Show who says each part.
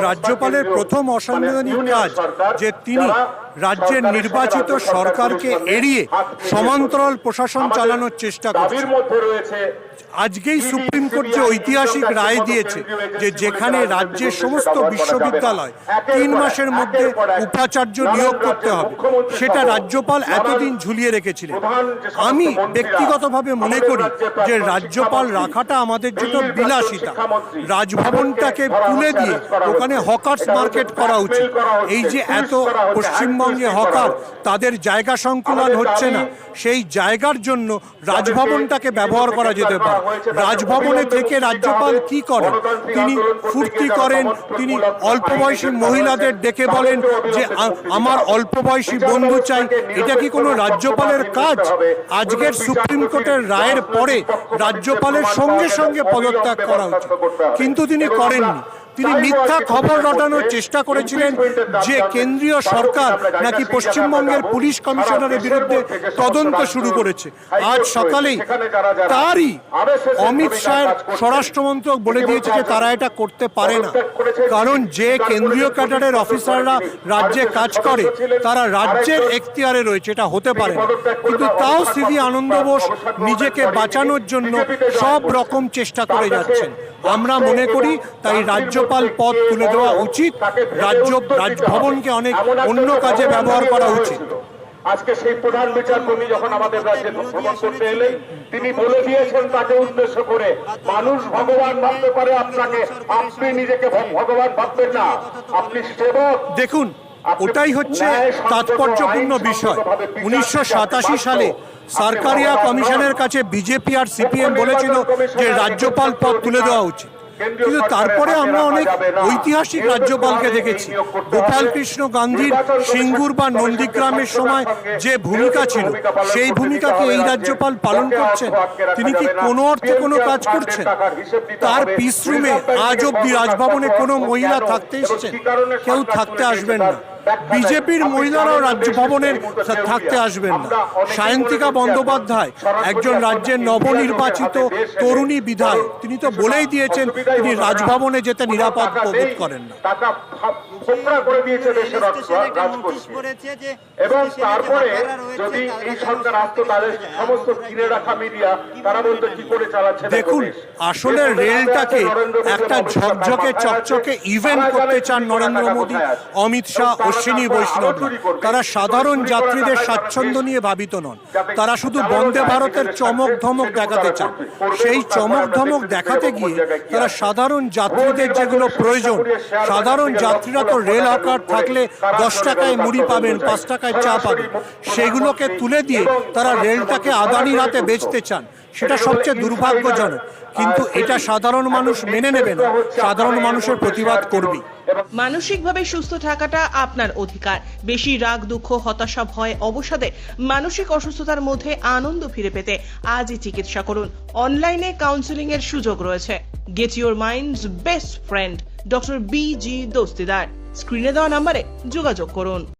Speaker 1: রাজ্যপালের প্রথম অসাংবিধানিক কাজ যে তিনি রাজ্যের নির্বাচিত সরকারকে এড়িয়ে সমান্তরাল প্রশাসন চালানোর চেষ্টা করছেন আজকেই সুপ্রিম কোর্ট যে ঐতিহাসিক রায় দিয়েছে যে যেখানে রাজ্যের সমস্ত বিশ্ববিদ্যালয় তিন মাসের মধ্যে উপাচার্য নিয়োগ করতে হবে, সেটা রাজ্যপাল এতদিন ঝুলিয়ে রেখেছিলেন। আমি ব্যক্তিগতভাবে মনে করি যে রাজ্যপাল রাখাটা আমাদের জন্য বিলাসিতা। রাজভবনটাকে তুলে দিয়ে ওখানে হকার্স মার্কেট করা উচিত। এই যে এত পশ্চিমবঙ্গে হকার, তাদের জায়গা সংকুলন হচ্ছে না। সেই জায়গার জন্য রাজভবনটাকে ব্যবহার করা যেতে পারে। রাজভবনে থেকে রাজ্যপাল কি করেন? তিনি ফুর্তি করেন, তিনি অল্প বয়সী মহিলাদের ডেকে বলেন যে আমার অল্প বয়সী বন্ধু চাই। এটা কি কোনো রাজ্যপালের কাজ? আজকের সুপ্রিম কোর্টের রায়ের পরে রাজ্যপালের সঙ্গে সঙ্গে পদত্যাগ করা উচিত। কিন্তু তিনি করেননি। তিনি মিথ্যা খবর রটানোর চেষ্টা করেছিলেন যে কেন্দ্রীয় সরকার নাকি পশ্চিমবঙ্গের পুলিশ কমিশনারের বিরুদ্ধে তদন্ত শুরু করেছে। আজ সকালেই তারই অমিত শাহের স্বরাষ্ট্রমন্ত্রক বলে দিয়েছে যে তারা এটা করতে পারে না। কারণ যে কেন্দ্রীয় ক্যাডারের অফিসাররা রাজ্যে কাজ করে তারা রাজ্যের এখতিয়ারে রয়েছে এটা হতে পারে কিন্তু তাও সিভি আনন্দ বোস নিজেকে বাঁচানোর জন্য সব রকম চেষ্টা করে যাচ্ছেন। আমরা মনে করি তাই রাজ্যপাল পদ তুলে দেওয়া উচিত। রাজ্য রাজভবনকে অনেক অন্য কাজে ব্যবহার করা উচিত।
Speaker 2: আজকে সেই প্রধান বিচারপতি যখন আমাদের রাজ্যে ভ্রমণ করতে এলেন তিনি বলে দিয়েছেন তাকে উদ্দেশ্য করে মানুষ ভগবান ভাবতে পারে আপনাকে আপনি নিজেকে ভগবান ভাববেন না। আপনি সেবক।
Speaker 1: দেখুন ওটাই হচ্ছে তাৎপর্যপূর্ণ বিষয়। উনিশশো সালে সরকারিয়া কমিশনের কাছে বিজেপি আর সিপিএম বলেছিল যে রাজ্যপাল পদ তুলে দেওয়া উচিত। কিন্তু তারপরে আমরা অনেক ঐতিহাসিক রাজ্যপালকে দেখেছি। গোপাল কৃষ্ণ গান্ধীর সিঙ্গুর বা নন্দীগ্রামের সময় যে ভূমিকা ছিল সেই ভূমিকাকে এই রাজ্যপাল পালন করছেন। তিনি কি কোনো অর্থে কোনো কাজ করছেন? তার পিসরুমে আজ অব্দি রাজভবনে কোনো মহিলা থাকতে এসছেন? কেউ থাকতে আসবেন না। বিজেপির মহিলারাও রাজ্যভবনের থাকতে আসবেন না। সায়ন্তিকা বন্দ্যোপাধ্যায় একজন রাজ্যের নবনির্বাচিত তরুণী বিধায়ক। তিনি তো বলেই দিয়েছেন তিনি রাজভবনে যেতে নিরাপদ বোধ করেন না।
Speaker 2: করে দিয়েছে দেশের এবং তারপরে যদি এই সরকার আসতো তাহলে সমস্ত কিনে রাখা মিডিয়া তারা বলতো কি করে চালাচ্ছে
Speaker 1: দেখুন আসলে রেলটাকে একটা ঝকঝকে চকচকে ইভেন্ট করতে চান নরেন্দ্র মোদী অমিত শাহ অশ্বিনী
Speaker 2: করবে।
Speaker 1: তারা সাধারণ যাত্রীদের স্বাচ্ছন্দ্য নিয়ে ভাবিত নন। তারা শুধু বন্দে ভারতের চমক ধমক দেখাতে চান। সেই চমক ধমক
Speaker 2: দেখাতে
Speaker 1: গিয়ে তারা সাধারণ যাত্রীদের যেগুলো প্রয়োজন সাধারণ যাত্রীরা তো রেল আকার থাকলে দশ টাকায় মুড়ি পাবেন পাঁচ টাকায় চা পাবেন। সেগুলোকে তুলে দিয়ে তারা রেলটাকে আদানির হাতে বেচতে চান। সেটা সবচেয়ে দুর্ভাগ্যজনক। কিন্তু এটা সাধারণ মানুষ মেনে নেবে না। সাধারণ মানুষের প্রতিবাদ করবেই।
Speaker 3: মানসিকভাবে সুস্থ থাকাটা আপনার অধিকার। বেশি রাগ দুঃখ হতাশা ভয় অবসাদে মানসিক অসুস্থতার মধ্যে আনন্দ ফিরে পেতে আজই চিকিৎসা করুন। অনলাইনে কাউন্সিলিং এর সুযোগ রয়েছে। Get your minds best friend doctor B G Dastidar স্ক্রিনে দেওয়া নাম্বারে যোগাযোগ করুন।